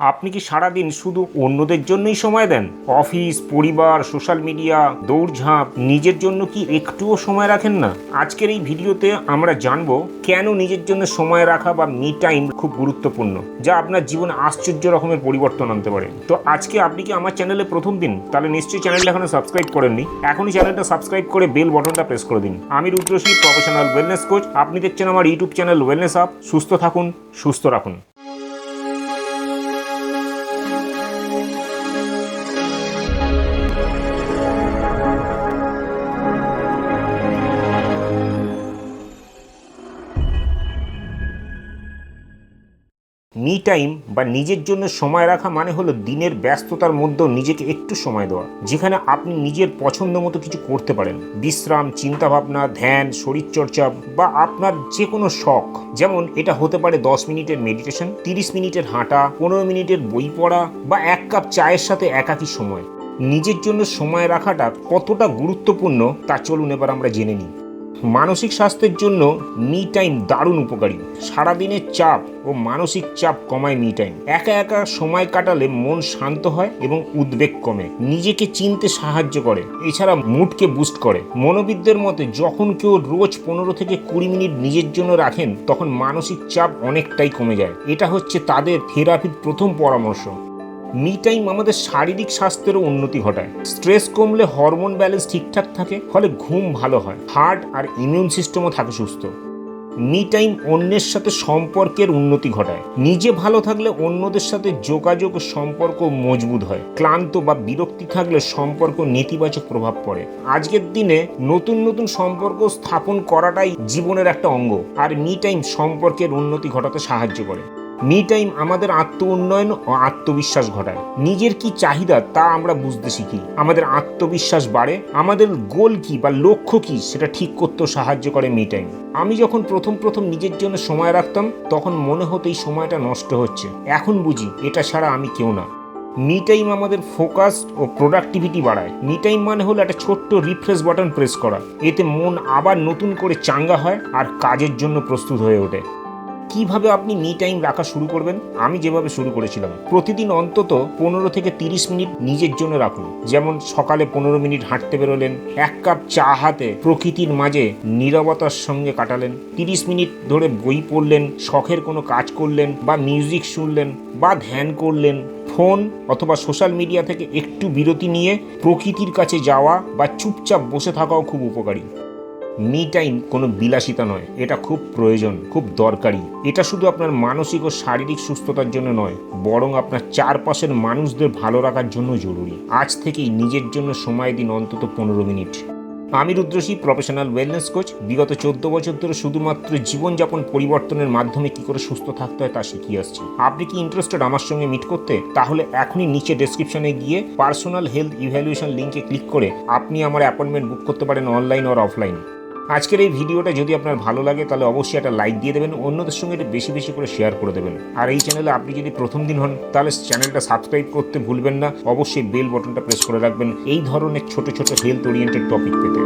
আপনি কি সারাদিন শুধু অন্যদের জন্যই সময় দেন? অফিস, পরিবার, সোশ্যাল মিডিয়া, দৌড়ঝাঁপ, নিজের জন্য কি একটুও সময় রাখেন না? আজকের এই ভিডিওতে আমরা জানব কেন নিজের জন্য সময় রাখা বা মি টাইম খুব গুরুত্বপূর্ণ, যা আপনার জীবনে আশ্চর্য রকমের পরিবর্তন আনতে পারে। তো আজকে আপনি কি আমার চ্যানেলে প্রথম দিন? তাহলে নিশ্চয়ই চ্যানেলটা এখনও সাবস্ক্রাইব করেননি। এখনই চ্যানেলটা সাবস্ক্রাইব করে বেল বটনটা প্রেস করে দিন। আমি রুদ্রশ্রী প্রফেশনাল ওয়েলনেস কোচ আপনি দেখছেন আমার ইউটিউব চ্যানেল ওয়েলনেস আপ সুস্থ থাকুন, সুস্থ রাখুন। মি টাইম বা নিজের জন্য সময় রাখা মানে হলো দিনের ব্যস্ততার মধ্যেও নিজেকে একটু সময় দেওয়া, যেখানে আপনি নিজের পছন্দ মতো কিছু করতে পারেন। বিশ্রাম, চিন্তাভাবনা, ধ্যান, শরীরচর্চা বা আপনার যে কোনো শখ। যেমন এটা হতে পারে দশ মিনিটের মেডিটেশন তিরিশ মিনিটের হাঁটা, পনেরো মিনিটের বই পড়া বা এক কাপ চায়ের সাথে একাকী সময়। নিজের জন্য সময় রাখাটা কতটা গুরুত্বপূর্ণ তা চলুন এবার আমরা জেনে নিই। মানসিক স্বাস্থ্যের জন্য মি টাইম দারুণ উপকারী। সারাদিনের চাপ ও মানসিক চাপ কমায় মি টাইম একা একা সময় কাটালে মন শান্ত হয় এবং উদ্বেগ কমে। নিজেকে চিনতে সাহায্য করে। এছাড়া মুডকে বুস্ট করে। মনোবিদদের মতে, যখন কেউ রোজ পনেরো থেকে কুড়ি মিনিট নিজের জন্য রাখেন, তখন মানসিক চাপ অনেকটাই কমে যায়। এটা হচ্ছে তাদের থেরাপির প্রথম পরামর্শ। মি টাইম আমাদের শারীরিক স্বাস্থ্যেরও উন্নতি ঘটায়। স্ট্রেস কমলে হরমোন ব্যালেন্স ঠিকঠাক থাকে, ফলে ঘুম ভালো হয়, হার্ট আর ইমিউন সিস্টেমও থাকে সুস্থ। মি টাইম অন্যের সাথে সম্পর্কের উন্নতি ঘটায়। নিজে ভালো থাকলে অন্যদের সাথে যোগাযোগ ও সম্পর্ক মজবুত হয়। ক্লান্ত বা বিরক্তি থাকলে সম্পর্ক নেতিবাচক প্রভাব পড়ে। আজকের দিনে নতুন নতুন সম্পর্ক স্থাপন করাটাই জীবনের একটা অঙ্গ, আর মি টাইম সম্পর্কের উন্নতি ঘটাতে সাহায্য করে। মি টাইম আমাদের আত্ম উন্নয়ন ও আত্মবিশ্বাস ঘটায়। নিজের কি চাহিদা তা আমরা বুঝতে শিখি। আমাদের আত্মবিশ্বাস বাড়ে, আমাদের গোল কি বা লক্ষ্য কি সেটা ঠিক করতেও সাহায্য করে মি টাইম। আমি যখন প্রথম প্রথম নিজের জন্য সময় রাখতাম, তখন মনে হতো এই সময়টা নষ্ট হচ্ছে। এখন বুঝি, এটা ছাড়া আমি কেউ না। মি টাইম আমাদের ফোকাস ও প্রোডাক্টিভিটি বাড়ায়। মি টাইম মানে হলো একটা ছোট্ট রিফ্রেশ বাটন প্রেস করা। এতে মন আবার নতুন করে চাঙ্গা হয় আর কাজের জন্য প্রস্তুত হয়ে ওঠে। কীভাবে আপনি মি টাইম রাখা শুরু করবেন? আমি যেভাবে শুরু করেছিলাম। প্রতিদিন অন্তত পনেরো থেকে তিরিশ মিনিট নিজের জন্য রাখুন। যেমন সকালে পনেরো মিনিট হাঁটতে বেরোলেন, এক কাপ চা হাতে প্রকৃতির মাঝে নীরবতার সঙ্গে কাটালেন, তিরিশ মিনিট ধরে বই পড়লেন, শখের কোনো কাজ করলেন, বা মিউজিক শুনলেন, বা ধ্যান করলেন ফোন অথবা সোশ্যাল মিডিয়া থেকে একটু বিরতি নিয়ে প্রকৃতির কাছে যাওয়া বা চুপচাপ বসে থাকাও খুব উপকারী। মি টাইম কোনো বিলাসিতা নয়। এটা খুব প্রয়োজন, খুব দরকারি। এটা শুধু আপনার মানসিক ও শারীরিক সুস্থতার জন্য নয়, বরং আপনার চারপাশের মানুষদের ভালো রাখার জন্য জরুরি। আজ থেকেই নিজের জন্য সময় দিন অন্তত পনেরো মিনিট। আমি রুদ্রশী প্রফেশনাল ওয়েলনেস কোচ বিগত চোদ্দ বছর ধরে শুধুমাত্র জীবনযাপন পরিবর্তনের মাধ্যমে কি করে সুস্থ থাকতে হয় তা শিখিয়ে আসছি। আপনি কি ইন্টারেস্টেড আমার সঙ্গে মিট করতে? তাহলে এখনই নিচে ডেসক্রিপশনে গিয়ে পার্সোনাল হেলথ ইভ্যালুয়েশন লিঙ্কে ক্লিক করে আপনি আমার অ্যাপয়েন্টমেন্ট বুক করতে পারেন অনলাইন আর অফলাইন আজকের এই ভিডিওটা যদি আপনার ভালো লাগে, তাহলে অবশ্যই একটা লাইক দিয়ে দেবেন, অন্যদের সঙ্গে এটা বেশি বেশি করে শেয়ার করে দেবেন। আর এই চ্যানেলে আপনি যদি প্রথম দিন হন, তাহলে চ্যানেলটা সাবস্ক্রাইব করতে ভুলবেন না। অবশ্যই বেল বটনটা প্রেস করে রাখবেন। এই ধরনের ছোট ছোট হেলথ ওরিয়েন্টেড টপিক পেতে।